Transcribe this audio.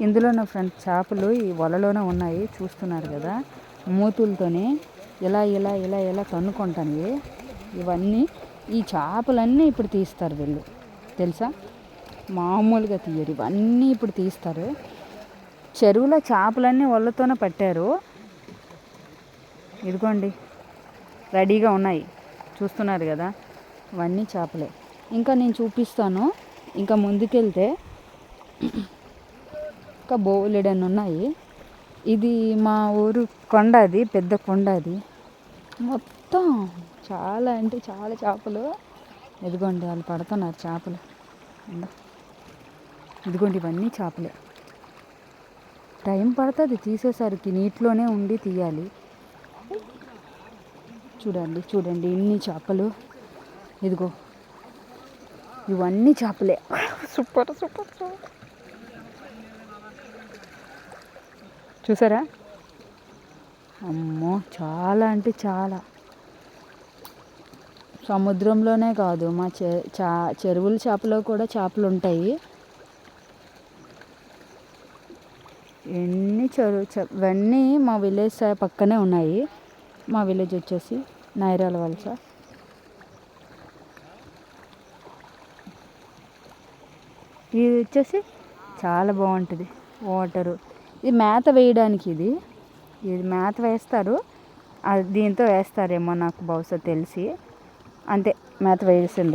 ఇందులో నా ఫ్రెండ్ చేపలు ఈ వలలోనే ఉన్నాయి చూస్తున్నారు కదా. మూతులతోనే ఇలా ఇలా ఇలా ఇలా తన్నుకుంటాను ఇవన్నీ ఈ చేపలన్నీ ఇప్పుడు తీస్తారు వీళ్ళు. తెలుసా? మామూలుగా తీయరు. ఇవన్నీ ఇప్పుడు తీస్తారు. చెరువులో చేపలన్నీ వలతోనే పట్టారు. ఇదిగోండి. రెడీగా ఉన్నాయి. చూస్తున్నారు కదా? ఇవన్నీ చేపలే. ఇంకా నేను చూపిస్తాను. ఇంకా ముందుకెళ్తే ఇంకా బోలెడన్ని ఉన్నాయి. ఇది మా ఊరు కొండ అది పెద్ద కొండ అది మొత్తం చాలా అంటే చాలా చేపలు. ఇదిగోండి వాళ్ళు పడుతున్నారు చేపలు. ఇదిగోండి ఇవన్నీ చేపలే. టైం పడుతుంది తీసేసరికి నీటిలోనే ఉండి తీయాలి. చూడండి చూడండి ఇన్ని చేపలు. ఇదిగో. ఇవన్నీ చేపలే. Super super super. చూసారా? అమ్మో చాలా అంటే చాలా. సముద్రంలోనే కాదు మా చె చా చెరువుల చేపలో కూడా చేపలు ఉంటాయి. ఎన్ని చెరువు ఇవన్నీ మా విలేజ్ పక్కనే ఉన్నాయి. మా విలేజ్ వచ్చేసి నైరాల వలస. ఇది వచ్చేసి చాలా బాగుంటుంది వాటరు. ఇది మేత వేయడానికి ఇది. ఇది మేత వేస్తారు. అది దీంతో వేస్తారేమో నాకు బహుశా తెలిసి. అంతే మేత వేయాల్సిందే